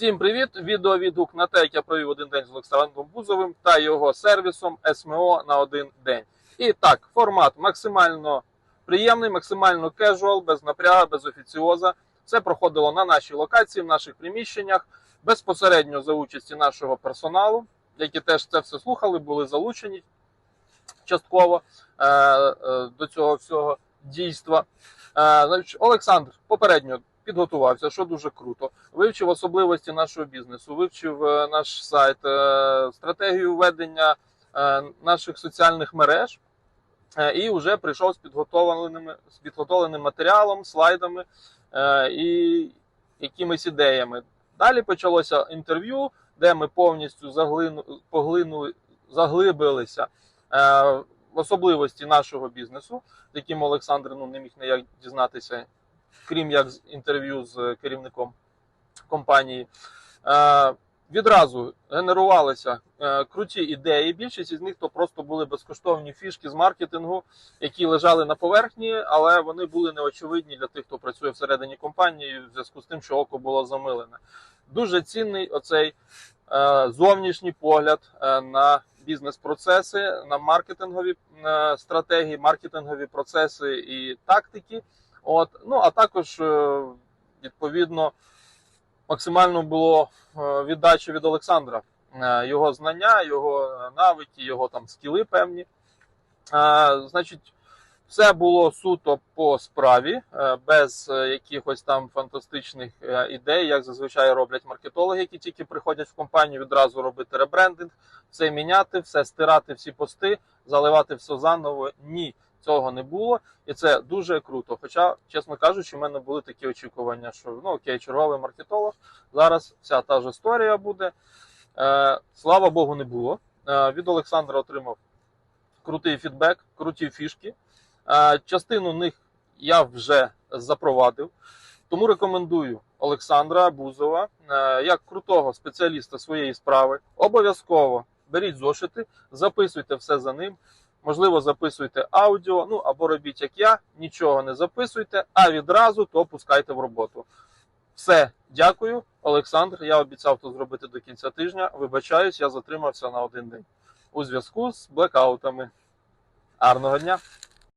Всім привіт! Відеовідгук на те, як я провів один день з Олександром Бузовим та його сервісом СМО на один день. І так, формат максимально приємний, максимально кежуал, без напряга, без офіціоза. Все проходило на нашій локації, в наших приміщеннях, безпосередньо за участі нашого персоналу, які теж це все слухали, були залучені частково е, е, до цього всього дійства. Е, Олександр попередньо підготувався, що дуже круто. Вивчив особливості нашого бізнесу, вивчив е, наш сайт, е, стратегію ведення е, наших соціальних мереж. І вже прийшов з підготовленими з підготовленим матеріалом, слайдами і якимись ідеями. Далі почалося інтерв'ю, де ми повністю заглину, поглинули, заглибилися е, в особливості нашого бізнесу, яким Олександр ну, не міг ніяк дізнатися, крім як з інтерв'ю з керівником компанії. Е, відразу генерувалися е, круті ідеї. Більшість із них то просто були безкоштовні фішки з маркетингу, які лежали на поверхні, але вони були неочевидні для тих, хто працює всередині компанії, в зв'язку з тим, що око було замилене. Дуже цінний оцей е, зовнішній погляд е, на бізнес-процеси, на маркетингові е, стратегії, маркетингові процеси і тактики. От, ну а також е, відповідно максимально було е, віддачі від Олександра. Е, Його знання, його навики, його там скіли певні. Е, Значить, все було суто по справі, без якихось там фантастичних ідей, як зазвичай роблять маркетологи, які тільки приходять в компанію відразу робити ребрендинг, все міняти, все стирати, всі пости, заливати все заново. Ні, цього не було, і це дуже круто. Хоча, чесно кажучи, в мене були такі очікування, що ну окей, черговий маркетолог. Зараз вся та ж історія буде. Е, слава Богу, не було. Е, від Олександра отримав крутий фідбек, круті фішки. Е, частину них я вже запровадив. Тому рекомендую Олександра Бузова е, як крутого спеціаліста своєї справи. Обов'язково беріть зошити, записуйте все за ним. Можливо, записуйте аудіо, ну або робіть як я, нічого не записуйте, а відразу то пускайте в роботу. Все, дякую, Олександр. Я обіцяв то зробити до кінця тижня. Вибачаюсь, я затримався на один день у зв'язку з блекаутами. Гарного дня!